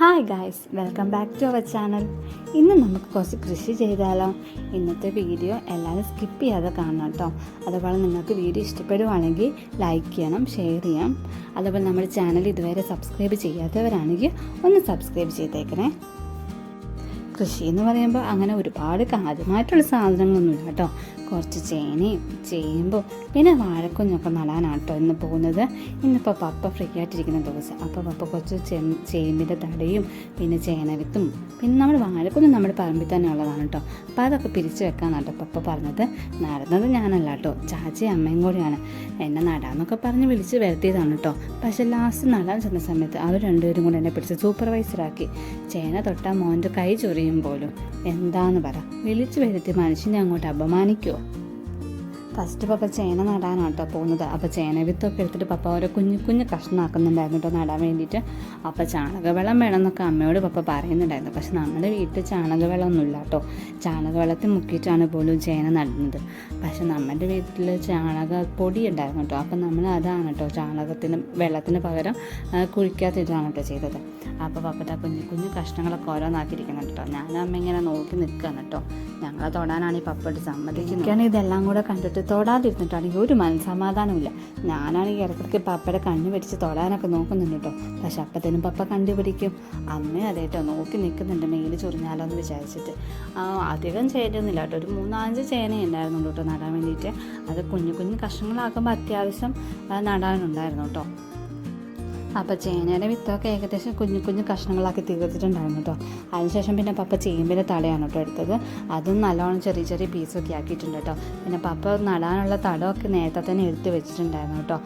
Hi guys welcome back to our channel ഇന്ന് നമുക്ക് കുറച്ച് കൃഷി ചെയ്താലോ. ഇന്നത്തെ വീഡിയോ എല്ലാവരും സ്കിപ്പ് ചെയ്യാതെ കാണണം കേട്ടോ. അതുപോലെ നിങ്ങൾക്ക് വീഡിയോ ഇഷ്ടപ്പെടുവാണെങ്കിൽ ലൈക്ക് ചെയ്യണം ഷെയർ ചെയ്യാം അതുപോലെ നമ്മുടെ ചാനൽ ഇതുവരെ സബ്സ്ക്രൈബ് ചെയ്യാത്തവരാണെങ്കിൽ ഒന്ന് സബ്സ്ക്രൈബ് ചെയ്തേക്കണേ. കൃഷി എന്ന് പറയുമ്പോൾ അങ്ങനെ ഒരുപാട് കാര്യമായിട്ടുള്ള സാധനങ്ങളൊന്നുമില്ല കേട്ടോ. കുറച്ച് ചേനയും ചേമ്പും പിന്നെ വാഴക്കുഞ്ഞൊക്കെ നടാനാണ് കേട്ടോ ഇന്ന് പോകുന്നത്. ഇന്നിപ്പോൾ പപ്പ ഫ്രീ ആയിട്ടിരിക്കുന്ന ദിവസം. അപ്പോൾ പപ്പ കുറച്ച് ചെ ചേമ്പിന്റെ തടയും പിന്നെ ചേനവിത്തും പിന്നെ നമ്മൾ വാഴക്കുഞ്ഞ് നമ്മുടെ പറമ്പിൽ തന്നെ ഉള്ളതാണ് കേട്ടോ അപ്പോൾ അതൊക്കെ പിരിച്ചു കേട്ടോ പപ്പ പറഞ്ഞത്. നടന്നത് ഞാനല്ല കേട്ടോ ചാച്ചി അമ്മയും കൂടിയാണ്. എന്നെ നടാന്നൊക്കെ പറഞ്ഞ് വിളിച്ച് വരുത്തിയതാണ് കേട്ടോ പക്ഷെ ലാസ്റ്റ് നടാൻ ചെന്ന സമയത്ത് അവർ രണ്ടുപേരും കൂടെ എന്നെ പിടിച്ച് സൂപ്പർവൈസറാക്കി ചേന തൊട്ടാൽ മോന്റെ കൈ ചൊറിയും പോലും. എന്താന്ന് പറ? വിളിച്ചു വരുത്തി മനുഷ്യനെ അങ്ങോട്ട് അപമാനിക്കുമോ ഫസ്റ്റ് പപ്പ ചേന നടാനാണ് കേട്ടോ പോകുന്നത്. അപ്പോൾ ചേന വിത്തൊക്കെ എടുത്തിട്ട് പപ്പ ഓരോ കുഞ്ഞു കുഞ്ഞു കഷ്ണമാക്കുന്നുണ്ടായിരുന്നു കേട്ടോ നടാൻ വേണ്ടിയിട്ട്. അപ്പോൾ ചാണകവെള്ളം വേണമെന്നൊക്കെ അമ്മയോട് പപ്പ പറയുന്നുണ്ടായിരുന്നു. പക്ഷെ നമ്മുടെ വീട്ടിൽ ചാണകവെള്ളമൊന്നുമില്ല കേട്ടോ ചാണകവെള്ളത്തിൽ മുക്കിയിട്ടാണ് പോലും ചേന നടുന്നത്. പക്ഷെ നമ്മുടെ വീട്ടിൽ പൊടി ഉണ്ടായിരുന്നു കേട്ടോ. അപ്പം നമ്മൾ അതാണ് കേട്ടോ ചാണകത്തിന് വെള്ളത്തിന് പകരം കുഴിക്കാത്തിട്ടാണ് കേട്ടോ ചെയ്തത്. അപ്പോൾ പപ്പത്തെ കുഞ്ഞു കുഞ്ഞു കഷ്ണങ്ങളൊക്കെ ഓരോന്നാക്കിയിരിക്കുന്നുണ്ട് കേട്ടോ. ഞാനും അമ്മ ഇങ്ങനെ നോക്കി നിൽക്കുകയാണ് കേട്ടോ. ഞങ്ങളെ തൊടാനാണ് ഈ പപ്പയോട് സമ്മതിക്കുന്നത്. ഇതെല്ലാം കൂടെ കണ്ടിട്ട് തൊടാതിരുന്നിട്ടാണെങ്കിൽ ഒരു മനസ്സമാധാനമില്ല ഞാനാണെങ്കിൽ ഇടയ്ക്കിടയ്ക്ക് പപ്പയുടെ കണ്ണ് പിടിച്ച് തൊടാനൊക്കെ നോക്കുന്നുണ്ട് കേട്ടോ. പക്ഷെ അപ്പത്തേനും പപ്പ കണ്ടുപിടിക്കും. അമ്മ അതേട്ടോ നോക്കി നിൽക്കുന്നുണ്ട് മെയിൽ ചൊറിഞ്ഞാലോ എന്ന് വിചാരിച്ചിട്ട്. അധികം ചേരുന്നില്ല കേട്ടോ. ഒരു മൂന്നാലഞ്ച് ചേന ഉണ്ടായിരുന്നുള്ളൂ കേട്ടോ നടാൻ വേണ്ടിയിട്ട്. അത് കുഞ്ഞു കുഞ്ഞു കഷ്ണങ്ങളാക്കുമ്പോൾ അത്യാവശ്യം നടാനുണ്ടായിരുന്നു കേട്ടോ. അപ്പോൾ ചേനയുടെ വിത്തൊക്കെ ഏകദേശം കുഞ്ഞു കുഞ്ഞു കഷ്ണങ്ങളാക്കി തീർത്തിട്ടുണ്ടായിരുന്നു കേട്ടോ അതിനുശേഷം പിന്നെ പപ്പ ചേമ്പിന്റെ തടയാണ് കേട്ടോ എടുത്തത്. അതും നല്ലോണം ചെറിയ ചെറിയ പീസൊക്കെ ആക്കിയിട്ടുണ്ട് കേട്ടോ പിന്നെ പപ്പ നടാനുള്ള തടമൊക്കെ നേരത്തെ തന്നെ എടുത്ത് വെച്ചിട്ടുണ്ടായിരുന്നു കേട്ടോ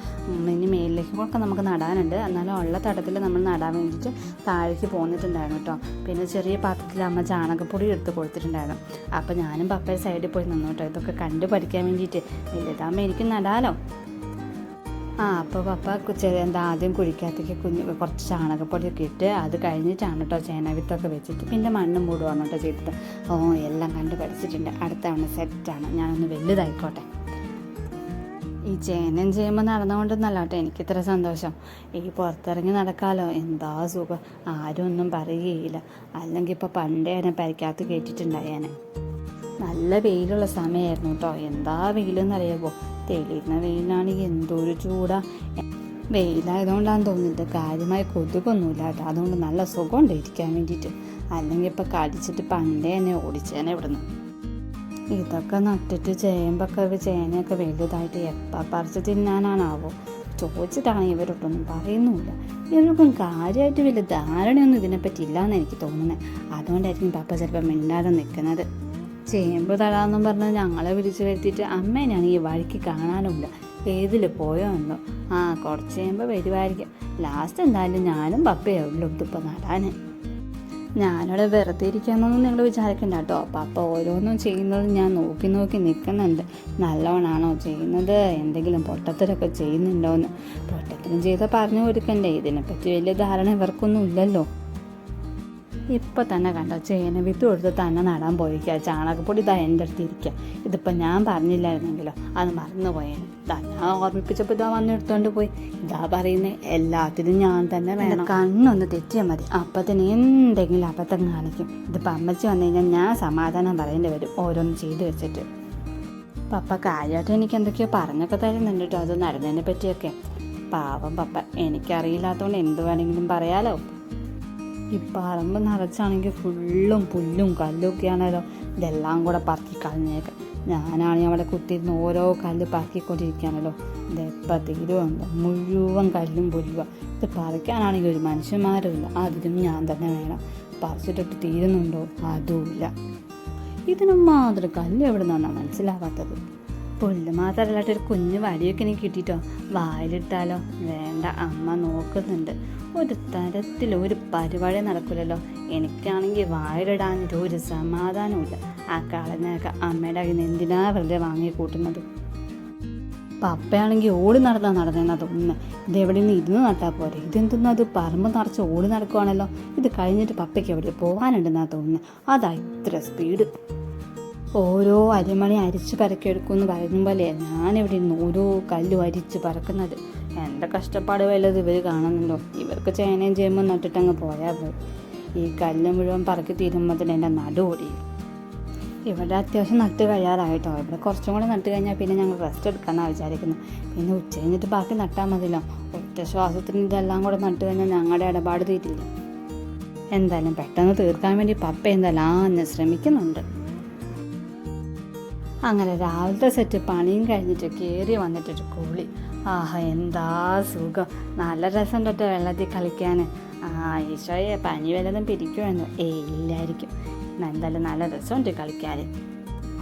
ഇനി മേലിലേക്കൊക്കെ നമുക്ക് നടാനുണ്ട്. എന്നാലും ഉള്ള തടത്തിൽ നമ്മൾ നടാൻ വേണ്ടിയിട്ട് താഴേക്ക് പോന്നിട്ടുണ്ടായിരുന്നു കേട്ടോ പിന്നെ ചെറിയ പാത്രത്തിൽ അമ്മ ചാണകപ്പൊടി എടുത്ത് കൊടുത്തിട്ടുണ്ടായിരുന്നു. അപ്പോൾ ഞാനും പപ്പയുടെ സൈഡിൽ പോയി നിന്നു കേട്ടോ ഇതൊക്കെ കണ്ടു പഠിക്കാൻ വേണ്ടിയിട്ട്. വലുതാകുമ്പോൾ എനിക്ക് നടാലോ. ആ അപ്പോൾ പപ്പ എന്താ ആദ്യം കുഴിക്കകത്തേക്ക് കുഞ്ഞ് കുറച്ച് ചാണകപ്പൊടിയൊക്കെ ഇട്ട് അത് കഴിഞ്ഞിട്ടാണ് കേട്ടോ ചേനവിത്തൊക്കെ വെച്ചിട്ട് പിന്നെ മണ്ണും മൂടുവാണ് കേട്ടോ ചെയ്തത് ഓ എല്ലാം കണ്ട് പഠിച്ചിട്ടുണ്ട്. അടുത്ത തവണ സെറ്റാണ് ഞാനൊന്ന് വലുതായിക്കോട്ടെ. ഈ ചേനയും ചെയ്യുമ്പോൾ നടന്നുകൊണ്ടൊന്നല്ല കേട്ടോ എനിക്കിത്ര സന്തോഷം. ഈ പുറത്തിറങ്ങി നടക്കാലോ? എന്താ സുഖം. ആരും ഒന്നും പറയുകയില്ല. അല്ലെങ്കിൽ ഇപ്പോൾ പണ്ടേ എന്നെ പരിക്കകത്ത് കയറ്റിട്ടുണ്ടായേനെ നല്ല വെയിലുള്ള സമയമായിരുന്നു കേട്ടോ എന്താ വെയിലെന്നറിയാമോ തെളിയുന്ന വെയിലാണെങ്കിൽ ഒരു ചൂടാ. വെയിലായതുകൊണ്ടാണ് തോന്നിയിട്ട് കാര്യമായി കൊതുകൊന്നുമില്ല കേട്ടോ. അതുകൊണ്ട് നല്ല സുഖമുണ്ട് ഇരിക്കാൻ വേണ്ടിയിട്ട്. അല്ലെങ്കിൽ ഇപ്പം കടിച്ചിട്ട് പണ്ടേ എന്നെ ഓടിച്ചേനെ ഇവിടുന്ന്. ഇതൊക്കെ നട്ടിട്ട് ചേമ്പൊക്കെ ചേനയൊക്കെ വലുതായിട്ട് എപ്പോൾ പറിച്ച് തിന്നാനാണാവോ? ചോദിച്ചിട്ടാണ് ഇവരോട്ടൊന്നും പറയുന്നുമില്ല. ഇവർക്കും കാര്യമായിട്ട് വലിയ ധാരണയൊന്നും ഇതിനെപ്പറ്റി ഇല്ലയെന്ന് എനിക്ക് തോന്നുന്നത് അതുകൊണ്ടായിരിക്കും പപ്പ ചിലപ്പോൾ മിണ്ടാതെ നിൽക്കുന്നത്. ചേമ്പ് തടാന്നും പറഞ്ഞ് ഞങ്ങളെ വിളിച്ചു വരുത്തിയിട്ട് അമ്മേനാണ് ഈ വഴിക്ക് കാണാനുമില്ല ഏതിൽ പോയോ എന്നോ ആ കുറച്ച് കഴിയുമ്പോൾ വരുമായിരിക്കും ലാസ്റ്റ് എന്തായാലും ഞാനും പപ്പയേ ഉള്ളൂ ഇതിപ്പോൾ നടാൻ ഞാനിവിടെ വെറുതെ ഇരിക്കാമെന്നൊന്നും നിങ്ങൾ വിചാരിക്കണ്ട കേട്ടോ. പപ്പ ഓരോന്നും ചെയ്യുന്നത് ഞാൻ നോക്കി നോക്കി നിൽക്കുന്നുണ്ട്. നല്ലവണ്ണാണോ ചെയ്യുന്നത്? എന്തെങ്കിലും പൊട്ടത്തരൊക്കെ ചെയ്യുന്നുണ്ടോയെന്ന് പൊട്ടത്തരം ചെയ്താൽ പറഞ്ഞു കൊടുക്കണ്ടേ. ഇതിനെപ്പറ്റി വലിയ ധാരണ ഇവർക്കൊന്നും ഇല്ലല്ലോ. ഇപ്പം തന്നെ കണ്ടോ ചേന വിത്ത് കൊടുത്ത് തന്നെ നടാൻ പോയിക്കുക ചാണകപ്പൊടി ഇതാ എന്റെ അടുത്ത് ഇരിക്കുക. ഇതിപ്പോൾ ഞാൻ പറഞ്ഞില്ലായിരുന്നെങ്കിലോ അത് മറന്നു പോയേനെ. തന്നെ ഞാൻ ഓർമ്മിപ്പിച്ചപ്പോൾ ഇതാ വന്നെടുത്തോണ്ട് പോയി. ഇതാ പറയുന്നത് എല്ലാത്തിനും ഞാൻ തന്നെ വേണം. കണ്ണൊന്ന് തെറ്റിയാൽ മതി. അപ്പത്തിന് എന്തെങ്കിലും അബദ്ധം കാണിക്കും. ഇതിപ്പോൾ അമ്മച്ചി വന്നു കഴിഞ്ഞാൽ ഞാൻ സമാധാനം പറയേണ്ടി വരും ഓരോന്ന് ചെയ്ത് വെച്ചിട്ട്. പപ്പ കാര്യമായിട്ട് എനിക്ക് എന്തൊക്കെയോ പറഞ്ഞൊക്കെ തരുന്നുണ്ട് കേട്ടോ അത് നടന്നതിനെ പറ്റിയൊക്കെ. പാവം പപ്പ എനിക്കറിയില്ലാത്തതുകൊണ്ട് എന്ത് വേണമെങ്കിലും പറയാലോ. ഈ പറമ്പ് നിറച്ചാണെങ്കിൽ ഫുള്ളും പുല്ലും കല്ലും ഒക്കെ ആണല്ലോ ഇതെല്ലാം കൂടെ പറക്കി കളഞ്ഞേക്ക. ഞാനാണെങ്കിൽ അവിടെ കുത്തിയിരുന്ന് ഓരോ കല്ല് പറക്കിക്കൊണ്ടിരിക്കുകയാണല്ലോ. ഇത് എപ്പം തീരുമുണ്ടോ മുഴുവൻ കല്ലും പുല്ലുക ഇത് പറിക്കാനാണെങ്കിൽ ഒരു മനുഷ്യന്മാരുമില്ല അതിനും ഞാൻ തന്നെ വേണം. പറിച്ചിട്ടിട്ട് തീരുന്നുണ്ടോ? അതുമില്ല. ഇതിനും മാത്രം കല്ല് എവിടെ നിന്നാണ് മനസ്സിലാവാത്തത്? പുല്ല് മാത്രമല്ലാട്ട് ഒരു കുഞ്ഞു വടിയൊക്കെ എനിക്ക് കിട്ടിയിട്ടോ വായിലിട്ടാലോ? വേണ്ട അമ്മ നോക്കുന്നുണ്ട്. ഒരു തരത്തിൽ ഒരു പരിപാടി നടക്കില്ലല്ലോ എനിക്കാണെങ്കിൽ വായിലിടാനൊരു ഒരു സമാധാനമില്ല ആ കളഞ്ഞൊക്കെ അമ്മയുടെ കയ്യിൽ എന്തിനാ വെറുതെ വാങ്ങി കൂട്ടുന്നത്? പപ്പയാണെങ്കിൽ ഓടി നടന്നാ നടന്നെന്നാ തോന്നുന്നത് ഇത് എവിടെ നിന്ന് ഇരുന്ന് നട്ടാൽ പോരെ? ഇതെന്തെന്നും അത് പറമ്പ് നിറച്ച് ഓടി നടക്കുവാണല്ലോ. ഇത് കഴിഞ്ഞിട്ട് പപ്പയ്ക്ക് എവിടെ പോകാനുണ്ടെന്നാ തോന്നുന്നത് അതാ ഇത്ര സ്പീഡ് ഓരോ അരിമണി അരിച്ച് പറക്കിയെടുക്കുമെന്ന് പറയുന്ന പോലെ ഞാനിവിടെ ഇരുന്ന് ഓരോ കല്ലും അരിച്ച് പറക്കുന്നത് എന്റെ കഷ്ടപ്പാട് വല്ലത് ഇവർ കാണുന്നുണ്ടോ? ഇവർക്ക് ചേനയും ചേമ്പും നട്ടിട്ടങ്ങ് പോയാൽ പോയി ഈ കല്ല് മുഴുവൻ പറക്കി തീരുമ്പോൾ എന്റെ നടുപൊടിയും ഇവിടെ അത്യാവശ്യം നട്ട് കഴിയാറായിട്ടോ. ഇവിടെ കുറച്ചും കൂടെ നട്ട് കഴിഞ്ഞാൽ പിന്നെ ഞങ്ങൾ റെസ്റ്റ് എടുക്കാമെന്നാണ് വിചാരിക്കുന്നത് പിന്നെ ഉച്ച കഴിഞ്ഞിട്ട് ബാക്കി നട്ടാൽ മതിയല്ലോ. ഒറ്റ ശ്വാസത്തിന് ഇതെല്ലാം കൂടെ നട്ട് കഴിഞ്ഞാൽ ഞങ്ങളുടെ ഇടപാട് തീരില്ല. എന്തായാലും പെട്ടെന്ന് തീർക്കാൻ വേണ്ടി പപ്പ എന്തായാലും ആഞ്ഞ് ശ്രമിക്കുന്നുണ്ട്. അങ്ങനെ രാവിലത്തെ സെറ്റ് പണിയും കഴിഞ്ഞിട്ട് കയറി വന്നിട്ടൊരു കുളി. ആഹാ എന്താ സുഖം. നല്ല രസം തൊട്ട് വെള്ളത്തിൽ കളിക്കാൻ. ആ ഈശോയെ പനി വല്ലതും പിരിക്കുമെന്ന് ഏയ് ഇല്ലായിരിക്കും. എന്തായാലും നല്ല രസമുണ്ട് കളിക്കാൻ.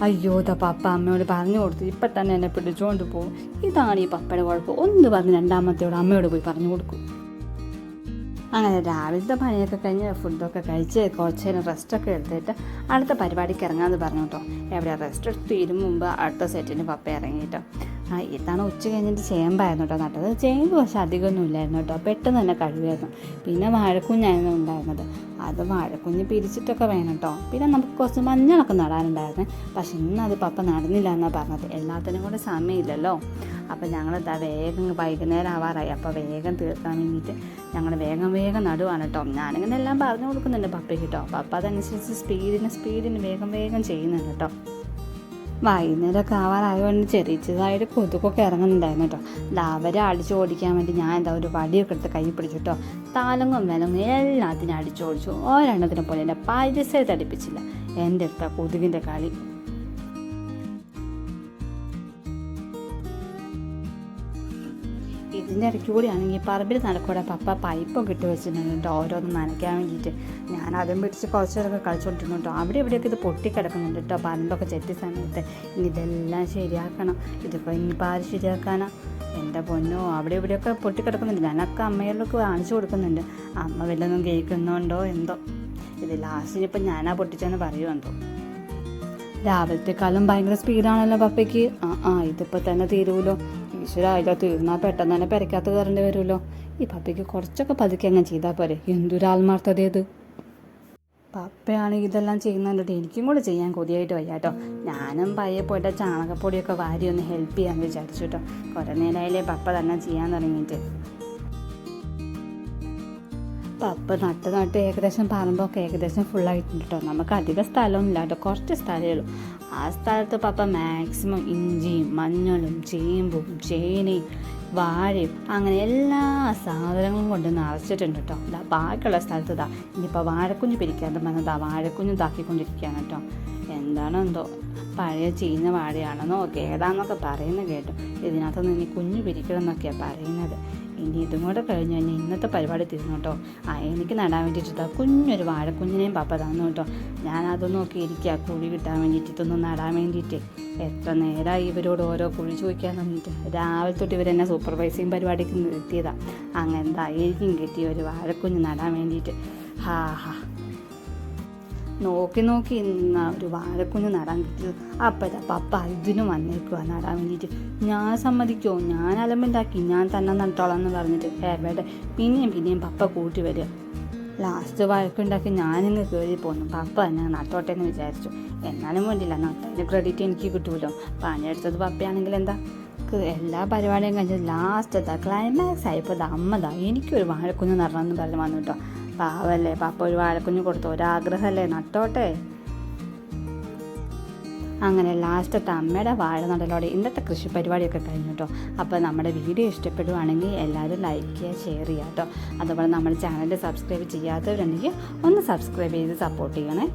അയ്യോ ദാ പപ്പ അമ്മയോട് പറഞ്ഞു കൊടുത്തു. ഇപ്പം തന്നെ എന്നെ പിടിച്ചുകൊണ്ട് പോകും ഇതാണ് ഈ പപ്പയുടെ കുഴപ്പം. ഒന്ന് പറഞ്ഞ് രണ്ടാമത്തെയോട് അമ്മയോട് പോയി പറഞ്ഞു കൊടുക്കും. അങ്ങനെ രാവിലത്തെ പണിയൊക്കെ കഴിഞ്ഞ് ഫുഡൊക്കെ കഴിച്ച് കുറച്ച് നേരം റെസ്റ്റൊക്കെ എടുത്തിട്ട് അടുത്ത പരിപാടിക്ക് ഇറങ്ങാമെന്ന് പറഞ്ഞു കേട്ടോ എവിടെ റെസ്റ്റ് എടുത്ത് തീരും മുമ്പ് അടുത്ത സെറ്റിന് പപ്പ ഇറങ്ങി കേട്ടോ ആ ഉച്ച കഴിഞ്ഞിട്ട് ചേമ്പായിരുന്നു കേട്ടോ നട്ടത്. ചേമ്പ് പക്ഷെ അധികമൊന്നും ഇല്ലായിരുന്നു കേട്ടോ പെട്ടെന്ന് തന്നെ കഴിവായിരുന്നു പിന്നെ വാഴക്കുഞ്ഞായിരുന്നു ഉണ്ടായിരുന്നത്. അത് വാഴക്കുഞ്ഞ് പിരിച്ചിട്ടൊക്കെ വേണം കേട്ടോ പിന്നെ നമുക്ക് കുറച്ച് മഞ്ഞളൊക്കെ നടാനുണ്ടായിരുന്നു. പക്ഷെ ഇന്ന് അത് പപ്പ നടന്നില്ല എന്നാണ് പറഞ്ഞത്. എല്ലാത്തിനും കൂടെ സമയമില്ലല്ലോ. അപ്പം ഞങ്ങളെന്താ വേഗം വൈകുന്നേരം ആവാറായി. അപ്പോൾ വേഗം തീർക്കാൻ വേണ്ടിയിട്ട് ഞങ്ങൾ വേഗം വേഗം നടുവാണ് കേട്ടോ ഞാനിങ്ങനെ എല്ലാം പറഞ്ഞു കൊടുക്കുന്നുണ്ട് പപ്പയ്ക്ക് കേട്ടോ പപ്പ അതനുസരിച്ച് സ്പീഡിന് സ്പീഡിന് വേഗം വേഗം ചെയ്യുന്നുണ്ട് കേട്ടോ വൈകുന്നേരമൊക്കെ ആവാറായതുകൊണ്ട് ചെറിയ ചെറുതായിട്ട് കൊതുകൊക്കെ ഇറങ്ങുന്നുണ്ടായിരുന്നു കേട്ടോ. ദാ അവരെ അടിച്ചു ഓടിക്കാൻ വേണ്ടി ഞാൻ എന്താ ഒരു വടിയൊക്കെ എടുത്ത് കൈ പിടിച്ചു കേട്ടോ. താലങ്ങും വിലങ്ങും എല്ലാത്തിനും അടിച്ചോടിച്ചു ഒരെണ്ണത്തിനെ പോലെ എന്റെ പരിസരത്ത് അടുപ്പിച്ചില്ല. എന്റെ അടുത്ത കൊതുകിന്റെ കളി ഇതിന്റെ ഇടയ്ക്ക് കൂടിയാണെങ്കിൽ പറമ്പിൽ നടക്കൂടെ പപ്പ പൈപ്പൊക്കെ ഇട്ട് വെച്ചിട്ടുണ്ട് കേട്ടോ ഓരോന്ന് നനയ്ക്കാൻ വേണ്ടിയിട്ട്. ഞാൻ അതും പിടിച്ച് കുറച്ച് നേരമൊക്കെ കളിച്ചുകൊണ്ടിരുന്നു കേട്ടോ. അവിടെ ഇവിടെയൊക്കെ ഇത് പൊട്ടിക്കിടക്കുന്നുണ്ട് കേട്ടോ പറമ്പൊക്കെ ചെത്തിയ സമയത്ത്. ഇനി ഇതെല്ലാം ശരിയാക്കണം. ഇതിപ്പോൾ ഇനിയിപ്പോൾ ആര് ശരിയാക്കാനാ? എന്റെ പൊന്നോ അവിടെ ഇവിടെയൊക്കെ പൊട്ടിക്കിടക്കുന്നുണ്ട്. ഞാനൊക്കെ അമ്മയിലൊക്കെ കാണിച്ചു കൊടുക്കുന്നുണ്ട്. അമ്മ വല്ലതും കേൾക്കുന്നുണ്ടോ എന്തോ. ഇത് ലാസ്റ്റിന് ഇപ്പം ഞാനാ പൊട്ടിച്ചെന്ന് പറയുമെന്തോ രാവിലത്തെക്കാളും ഭയങ്കര സ്പീഡാണല്ലോ പപ്പയ്ക്ക്. ആ ആ ഇതിപ്പോൾ തന്നെ തീരുമല്ലോ ഈശ്വര ഇല്ല തീർന്നാൽ പെട്ടെന്ന് തന്നെ പെരക്കാത്ത കയറേണ്ടി വരുമല്ലോ. ഈ പപ്പയ്ക്ക് കുറച്ചൊക്കെ പതുക്കെ അങ്ങ് ചെയ്താൽ പോരെ. എന്തൊരു ആത്മാർത്ഥതയത് പപ്പയാണെങ്കിൽ ഇതെല്ലാം ചെയ്യുന്നുണ്ട് എനിക്കും കൂടെ ചെയ്യാൻ കൊതിയായിട്ട് വയ്യ കേട്ടോ. ഞാനും പയ്യെ പോയിട്ട് ചാണകപ്പൊടിയൊക്കെ വാരി ഒന്ന് ഹെൽപ്പ് ചെയ്യാന്ന് വിചാരിച്ചു കേട്ടോ. കുറേ നേരമായാലേ പപ്പ തന്നെ ചെയ്യാൻ തുടങ്ങിയിട്ട്. പപ്പ നട്ട് നട്ട് ഏകദേശം പറമ്പൊക്കെ ഏകദേശം ഫുള്ളായിട്ടുണ്ട് കേട്ടോ. നമുക്ക് അധികം സ്ഥലമൊന്നുമില്ല കേട്ടോ. കുറച്ച് സ്ഥലമേ ഉള്ളൂ. ആ സ്ഥലത്ത് പപ്പ മാക്സിമം ഇഞ്ചിയും മഞ്ഞളും ചേമ്പും ചേനയും വാഴയും അങ്ങനെ എല്ലാ സാധനങ്ങളും കൊണ്ട് നിറച്ചിട്ടുണ്ട് കേട്ടോ ഇതാ ബാക്കിയുള്ള സ്ഥലത്ത് ഇതാ ഇനിയിപ്പോൾ വാഴക്കുഞ്ഞ് പിരിക്കാതെ വന്നതാ വാഴക്കുഞ്ഞ് ഇതാക്കിക്കൊണ്ടിരിക്കുകയാണ് കേട്ടോ എന്താണോ എന്തോ പഴയ ചീഞ്ഞ വാഴയാണെന്നോ കേടാന്നൊക്കെ പറയുന്നത് കേട്ടോ. ഇതിനകത്തുനിന്ന് ഇനി കുഞ്ഞ് പിരിക്കണം എന്നൊക്കെയാണ് പറയുന്നത്. ഇനി ഇതും കൂടെ കഴിഞ്ഞ് കഴിഞ്ഞാൽ ഇന്നത്തെ പരിപാടി തീർന്നു കേട്ടോ. ആ എനിക്ക് നടാൻ വേണ്ടിയിട്ട് കുഞ്ഞൊരു വാഴക്കുഞ്ഞിനെയും പാപ്പ തന്നു കേട്ടോ. അതൊന്നും നോക്കി ഇരിക്കുക കുഴി കിട്ടാൻ വേണ്ടിയിട്ട് ഇതൊന്നും നടാൻ വേണ്ടിയിട്ട്. എത്ര നേരമായി ഇവരോട് ഓരോ കുഴി ചോദിക്കാൻ തന്നിട്ട് രാവിലെ തൊട്ട് ഇവരെന്നെ സൂപ്പർവൈസിങ് പരിപാടിക്ക് നിർത്തിയതാണ് അങ്ങനെ എന്താ എനിക്കും കിട്ടിയ ഒരു വാഴക്കുഞ്ഞ് നടാൻ വേണ്ടിയിട്ട്. ഹാ ഹാ. നോക്കി നോക്കി ഇന്ന ഒരു വാഴക്കുഞ്ഞ് നടാൻ കിട്ടിയത് അപ്പോഴത്തെ പപ്പ ഇതിനും വന്നേക്കുക നടാൻ വേണ്ടിയിട്ട്. ഞാൻ സമ്മതിക്കുമോ ഞാൻ അലമ്പുണ്ടാക്കി ഞാൻ തന്നെ നട്ടോളാം എന്ന് പറഞ്ഞിട്ട്. എവിടെ പിന്നെയും പിന്നെയും പപ്പ കൂട്ടി വരിക. ലാസ്റ്റ് വഴക്കുണ്ടാക്കി ഞാനിങ്ങ് കയറി പോന്നു. പപ്പ എന്നെ നട്ടോട്ടെ എന്ന് വിചാരിച്ചു. എന്നാലും വേണ്ടില്ല നട്ടതിന് ക്രെഡിറ്റ് എനിക്ക് കിട്ടുമല്ലോ പണിയെടുത്തത് പപ്പയാണെങ്കിൽ എന്താ? എല്ലാ പരിപാടിയും കഴിഞ്ഞ് ലാസ്റ്റ് ക്ലൈമാക്സ് ആയപ്പോൾ ഇത് അമ്മതാ എനിക്കൊരു വാഴക്കുഞ്ഞ് നടണമെന്ന് പറഞ്ഞ് വന്നു കേട്ടോ. പാവല്ലേ? പാപ്പ ഒരു വാഴക്കുഞ്ഞ് കൊടുത്തു. ഒരാഗ്രഹമല്ലേ? നട്ടോട്ടെ. അങ്ങനെ ലാസ്റ്റത്തെ അമ്മയുടെ വാഴ നടലോടെ ഇന്നത്തെ കൃഷി പരിപാടിയൊക്കെ കഴിഞ്ഞു കേട്ടോ അപ്പോൾ നമ്മുടെ വീഡിയോ ഇഷ്ടപ്പെടുവാണെങ്കിൽ എല്ലാവരും ലൈക്ക് ചെയ്യുക ഷെയർ ചെയ്യുക കേട്ടോ അതുപോലെ നമ്മുടെ ചാനൽ സബ്സ്ക്രൈബ് ചെയ്യാത്തവരുണ്ടെങ്കിൽ ഒന്ന് സബ്സ്ക്രൈബ് ചെയ്ത് സപ്പോർട്ട് ചെയ്യണേ.